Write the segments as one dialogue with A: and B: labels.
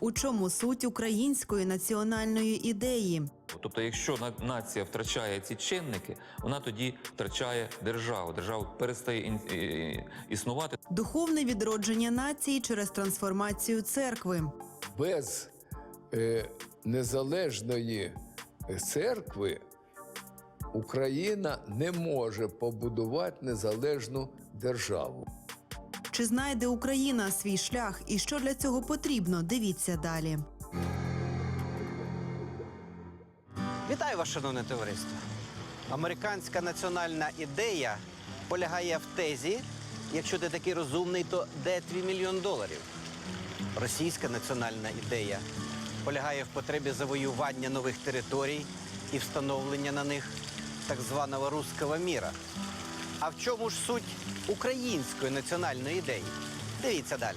A: у чому суть української національної ідеї.
B: Тобто, якщо на- нація втрачає ці чинники, вона тоді втрачає державу. Держава перестає існувати.
A: Духовне відродження нації через трансформацію церкви.
C: без е, незалежної церкви Україна не може побудувати незалежну державу.
A: Чи знайде Україна свій шлях і що для цього потрібно? Дивіться далі.
D: Вітаю вас, шановне товариство. Американська національна ідея полягає в тезі: якщо ти такий розумний, то де твій мільйон доларів? Російська національна ідея полягає в потребі завоювання нових територій і встановлення на них так званого руського міра. А в чому ж суть української національної ідеї? Дивіться далі.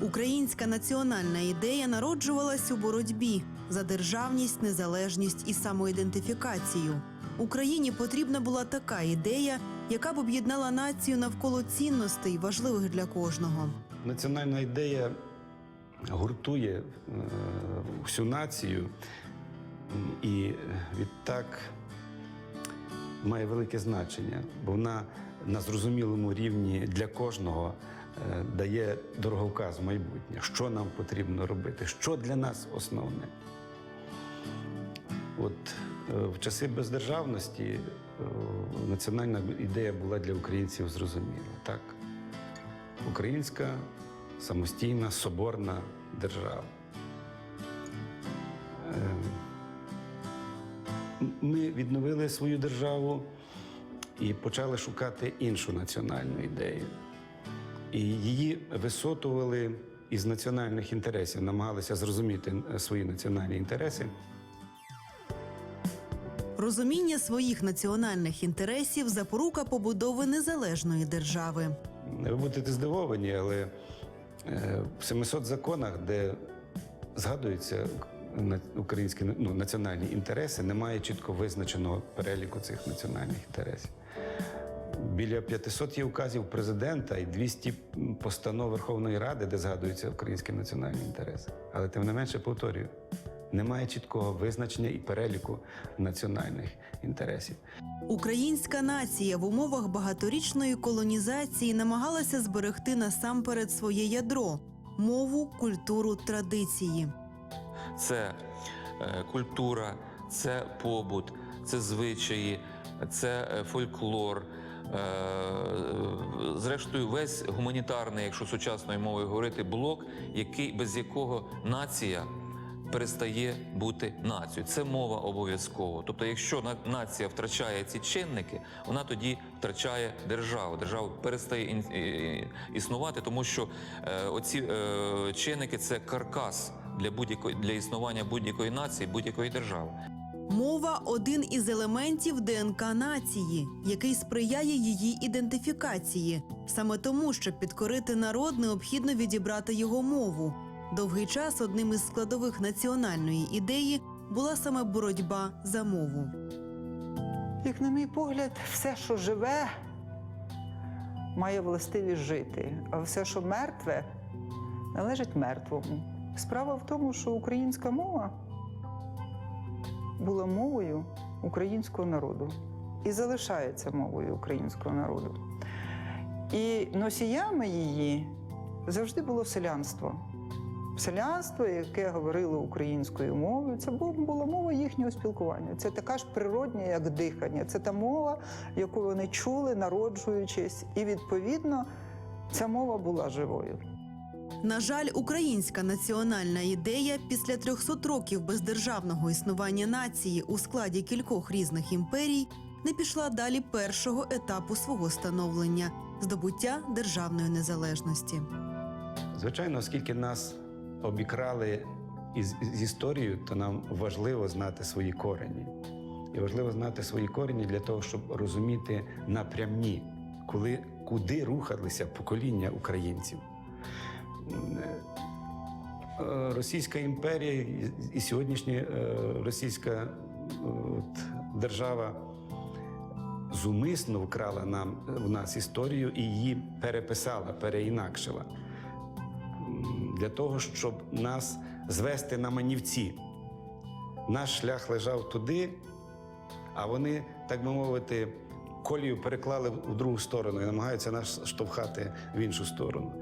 A: Українська національна ідея народжувалась у боротьбі за державність, незалежність і самоідентифікацію. Україні потрібна була така ідея, яка б об'єднала націю навколо цінностей, важливих для кожного.
E: Національна ідея гуртує е, всю націю і відтак має велике значення, бо вона на зрозумілому рівні для кожного е, дає дороговказ майбутнє, що нам потрібно робити, що для нас основне. От е, в часи бездержавності е, національна ідея була для українців зрозуміла. Так? Українська самостійна соборна держава. Ми відновили свою державу і почали шукати іншу національну ідею. І її висотували із національних інтересів, намагалися зрозуміти е, свої національні інтереси.
A: Розуміння своїх національних інтересів запорука побудови незалежної держави.
E: Ви будете здивовані, але е, в 700 законах, де згадуються на- українські ну, національні інтереси, немає чітко визначеного переліку цих національних інтересів. Біля 500 є указів президента і 200 постанов Верховної Ради, де згадуються українські національні інтереси. Але тим не менше повторюю, немає чіткого визначення і переліку національних інтересів.
A: Українська нація в умовах багаторічної колонізації намагалася зберегти насамперед своє ядро мову, культуру, традиції.
B: Це е, культура, це побут, це звичаї, це е, фольклор. Е, Зрештою, весь гуманітарний, якщо сучасною мовою говорити, блок, який, без якого нація перестає бути нацією. Це мова обов'язково. Тобто, якщо на- нація втрачає ці чинники, вона тоді втрачає державу. Держава перестає існувати, тому що оці чинники це каркас для будь-якої для існування будь-якої нації, будь-якої держави.
A: Мова один із елементів ДНК нації, який сприяє її ідентифікації. Саме тому, щоб підкорити народ, необхідно відібрати його мову. Довгий час одним із складових національної ідеї була саме боротьба за мову.
F: Як на мій погляд, все, що живе, має властивість жити, а все, що мертве, належить мертвому. Справа в тому, що українська мова була мовою українського народу і залишається мовою українського народу. І носіями її завжди було селянство. Селянство, яке говорило українською мовою, це була мова їхнього спілкування. Це така ж природня, як дихання. Це та мова, яку вони чули, народжуючись, і відповідно ця мова була живою.
A: На жаль, українська національна ідея після 300 років бездержавного існування нації у складі кількох різних імперій не пішла далі першого етапу свого становлення здобуття державної незалежності.
E: Звичайно, оскільки нас обікрали із, з історією, то нам важливо знати свої корені. І важливо знати свої корені для того, щоб розуміти напрямні, коли, куди рухалися покоління українців. Е, Російська імперія і- і сьогоднішня е, російська е, от, держава зумисно вкрала нам в нас історію і її переписала, переінакшила. Для того, щоб нас звести на манівці. Наш шлях лежав туди, а вони, так би мовити, колію переклали в другу сторону і намагаються нас штовхати в іншу сторону.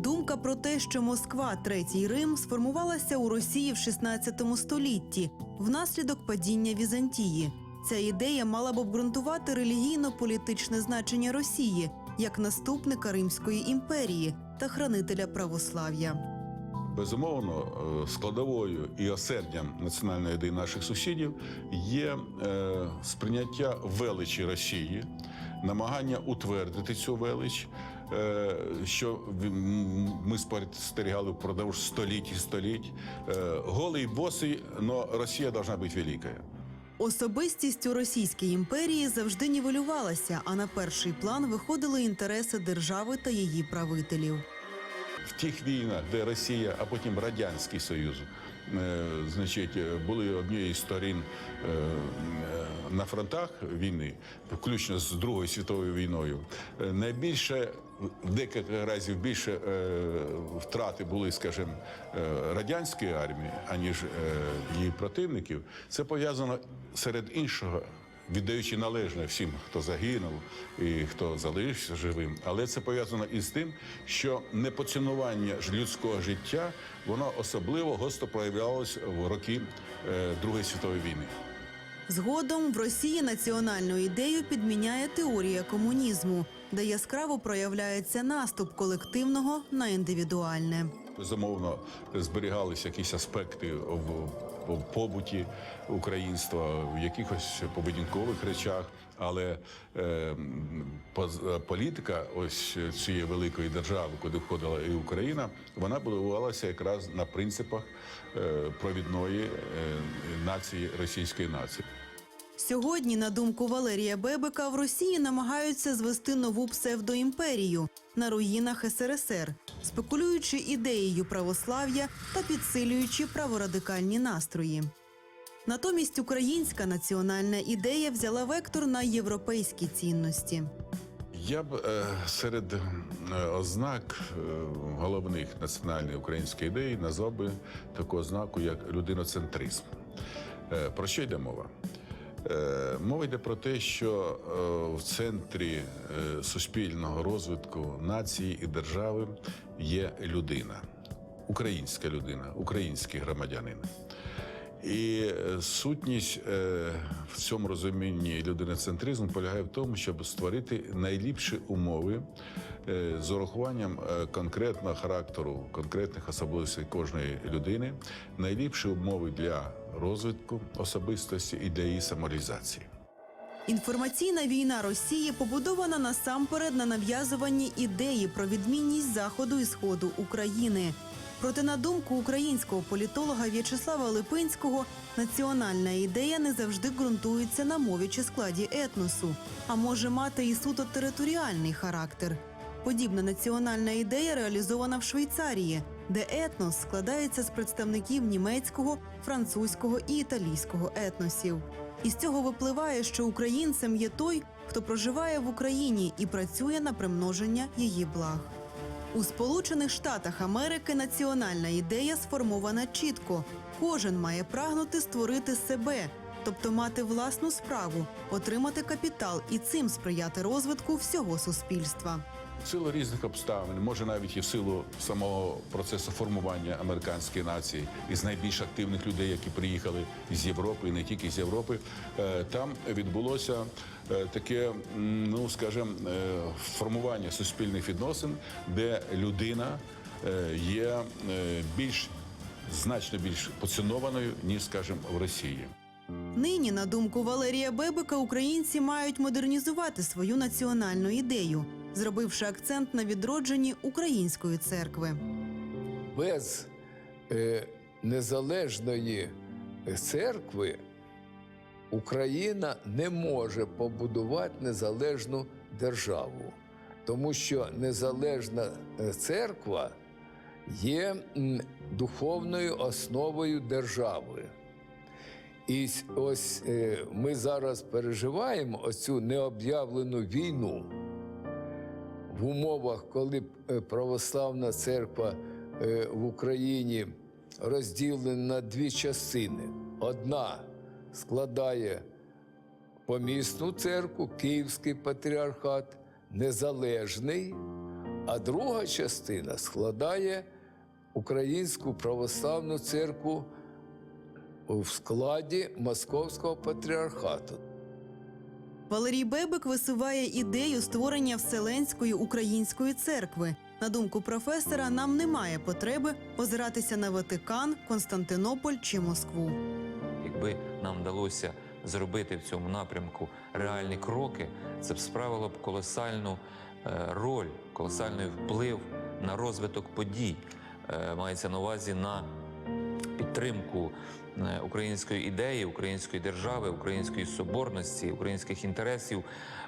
A: Думка про те, що Москва, третій Рим, сформувалася у Росії в 16 столітті внаслідок падіння Візантії. Ця ідея мала б обґрунтувати релігійно-політичне значення Росії як наступника Римської імперії та хранителя православ'я.
G: Безумовно, е, складовою і осердям національної ідеї наших сусідів є е, сприйняття величі Росії, намагання утвердити цю велич, що ми спостерігали впродовж століть і століть. Е, Голий босий, але Росія повинна бути великою.
A: Особистість у Російській імперії завжди нівелювалася, а на перший план виходили інтереси держави та її правителів.
G: В тих війнах, де Росія, а потім Радянський Союз, е, значить, е, були однією з сторін е, е, на фронтах війни, включно з Другою світовою війною, е, найбільше декілька разів більше е, втрати були, скажімо, е, радянської армії, аніж е, її противників. Це пов'язано серед іншого віддаючи належне всім, хто загинув і хто залишився живим. Але це пов'язано із тим, що непоцінування людського життя воно особливо гостро проявлялося в роки Другої світової війни.
A: Згодом в Росії національну ідею підміняє теорія комунізму, де яскраво проявляється наступ колективного на індивідуальне.
G: Безумовно, зберігалися якісь аспекти в, побуті українства, в якихось поведінкових речах. Але е, політика ось цієї великої держави, куди входила і Україна, вона будувалася якраз на принципах е, провідної е, нації російської нації.
A: Сьогодні, на думку Валерія Бебека, в Росії намагаються звести нову псевдоімперію на руїнах СРСР, спекулюючи ідеєю православ'я та підсилюючи праворадикальні настрої. Натомість українська національна ідея взяла вектор на європейські цінності.
G: Я б е, серед е, ознак е, головних національної української ідеї назвав би таку ознаку, як людиноцентризм. Про що йде мова? Е, мова йде про те, що е, в центрі е, суспільного розвитку нації і держави є людина, українська людина, український громадянин. І сутність в цьому розумінні людиноцентризму полягає в тому, щоб створити найліпші умови з урахуванням конкретного характеру, конкретних особливостей кожної людини, найліпші умови для розвитку особистості і для.
A: Інформаційна війна Росії побудована насамперед на нав'язуванні ідеї про відмінність заходу і сходу України. Проте, на думку українського політолога В'ячеслава Липинського, національна ідея не завжди ґрунтується на мові чи складі етносу, а може мати і суто територіальний характер. Подібна національна ідея реалізована в Швейцарії, де етнос складається з представників німецького, французького і італійського етносів. Із цього випливає, що українцем є той, хто проживає в Україні і працює на примноження її благ. У Сполучених Штатах Америки національна ідея сформована чітко. Кожен має прагнути створити себе, тобто мати власну справу, отримати капітал і цим сприяти розвитку всього суспільства.
G: В силу різних обставин, може навіть і в силу самого процесу формування американської нації із найбільш активних людей, які приїхали з Європи, і не тільки з Європи, е, там відбулося е, таке, ну скажімо, е, формування суспільних відносин, де людина є більш значно більш поцінованою, ніж, скажімо, в Росії.
A: Нині, на думку Валерія Бебека, українці мають модернізувати свою національну ідею, зробивши акцент на відродженні української церкви.
C: без е, незалежної церкви Україна не може побудувати незалежну державу, тому що незалежна е, церква є духовною основою держави. І ось е, ми зараз переживаємо оцю необ'явлену війну в умовах, коли е, православна церква е, в Україні розділені на дві частини. Одна складає помісну церкву, Київський патріархат, незалежний, а друга частина складає Українську православну церкву в складі Московського патріархату.
A: Валерій Бебик висуває ідею створення Вселенської української церкви. На думку професора, нам немає потреби озиратися на Ватикан, Константинополь чи Москву.
B: Якби нам вдалося зробити в цьому напрямку реальні кроки, це б справило б колосальну е, роль, колосальний вплив на розвиток подій. Е, Мається на увазі на підтримку української ідеї, української держави, української соборності, українських інтересів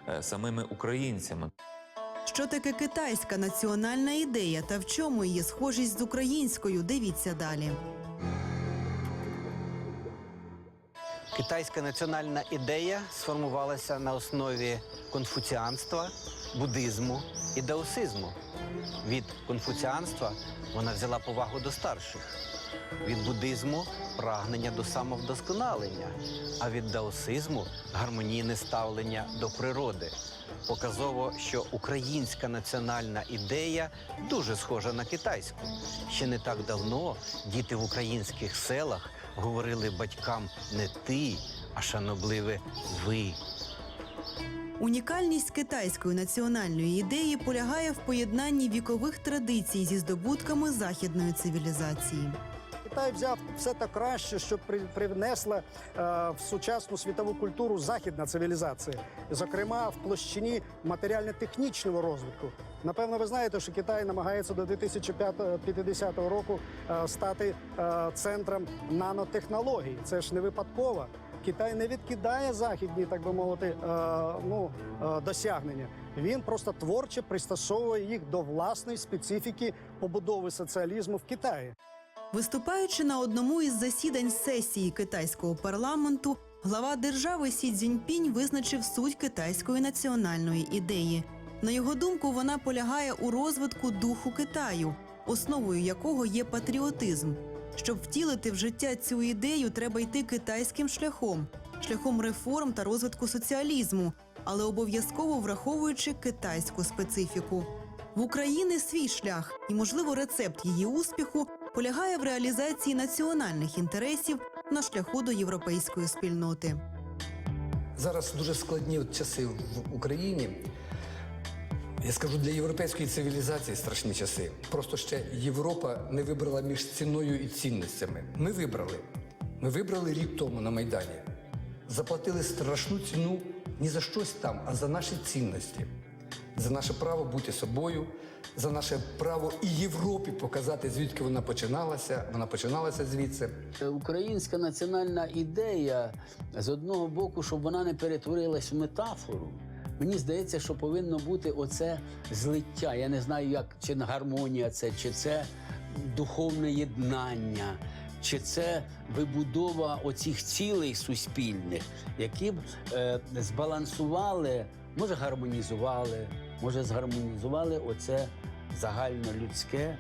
B: е, самими українцями.
A: Що таке китайська національна ідея та в чому її схожість з українською? Дивіться далі.
D: Китайська національна ідея сформувалася на основі конфуціанства, буддизму і даосизму. Від конфуціанства вона взяла повагу до старших, від буддизму прагнення до самовдосконалення, а від даосизму гармонійне ставлення до природи. Показово, що українська національна ідея дуже схожа на китайську. Ще не так давно діти в українських селах говорили батькам не ти, а шанобливе ви.
A: Унікальність китайської національної ідеї полягає в поєднанні вікових традицій зі здобутками західної цивілізації.
H: Китай взяв все те краще, що при- привнесла е, в сучасну світову культуру західна цивілізація, зокрема в площині матеріально-технічного розвитку. Напевно, ви знаєте, що Китай намагається до 2050 року е, стати е, центром нанотехнологій. Це ж не випадково. Китай не відкидає західні, так би мовити, ну, досягнення. Він просто творче пристосовує їх до власної специфіки побудови соціалізму в Китаї.
A: Виступаючи на одному із засідань сесії китайського парламенту, глава держави Сі Цзіньпінь визначив суть китайської національної ідеї. На його думку, вона полягає у розвитку духу Китаю, основою якого є патріотизм. Щоб втілити в життя цю ідею, треба йти китайським шляхом, шляхом реформ та розвитку соціалізму, але обов'язково враховуючи китайську специфіку. В Україні свій шлях, і, можливо, рецепт її успіху полягає в реалізації національних інтересів на шляху до європейської спільноти.
I: Зараз дуже складні часи в Україні. Я скажу, для європейської цивілізації страшні часи. Просто ще Європа не вибрала між ціною і цінностями. Ми вибрали. Ми вибрали рік тому на Майдані. Заплатили страшну ціну не за щось там, а за наші цінності, за наше право бути собою, за наше право і Європі показати, звідки вона починалася. Вона починалася звідси.
J: Українська національна ідея з одного боку, щоб вона не перетворилась в метафору. Мені здається, що повинно бути оце злиття. Я не знаю, як чи гармонія це, чи це духовне єднання, чи це вибудова оцих цілей суспільних, які б е, збалансували, може, гармонізували, може, згармонізували оце загальнолюдське,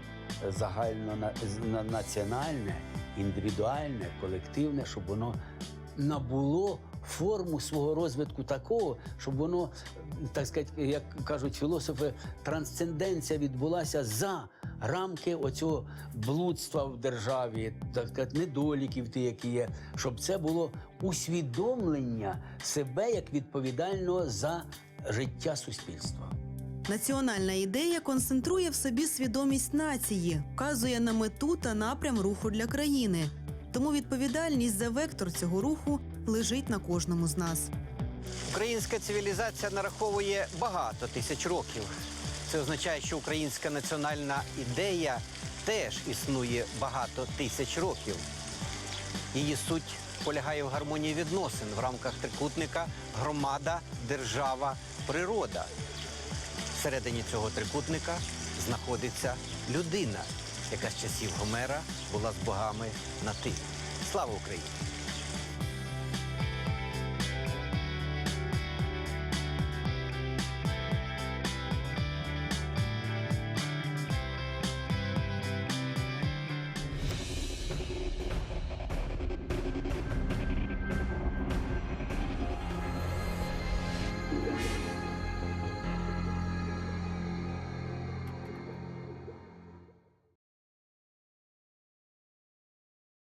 J: загальнонаціональне, індивідуальне, колективне, щоб воно набуло форму свого розвитку такого, щоб воно, так сказати, як кажуть філософи, трансценденція відбулася за рамки оцього блудства в державі, так сказати, недоліків ті, які є, щоб це було усвідомлення себе як відповідального за життя суспільства.
A: Національна ідея концентрує в собі свідомість нації, вказує на мету та напрям руху для країни. Тому відповідальність за вектор цього руху лежить на кожному з нас.
D: Українська цивілізація нараховує багато тисяч років. Це означає, що українська національна ідея теж існує багато тисяч років. Її суть полягає в гармонії відносин в рамках трикутника громада, держава, природа. Всередині цього трикутника знаходиться людина, яка з часів Гомера була з богами на ти. Слава Україні!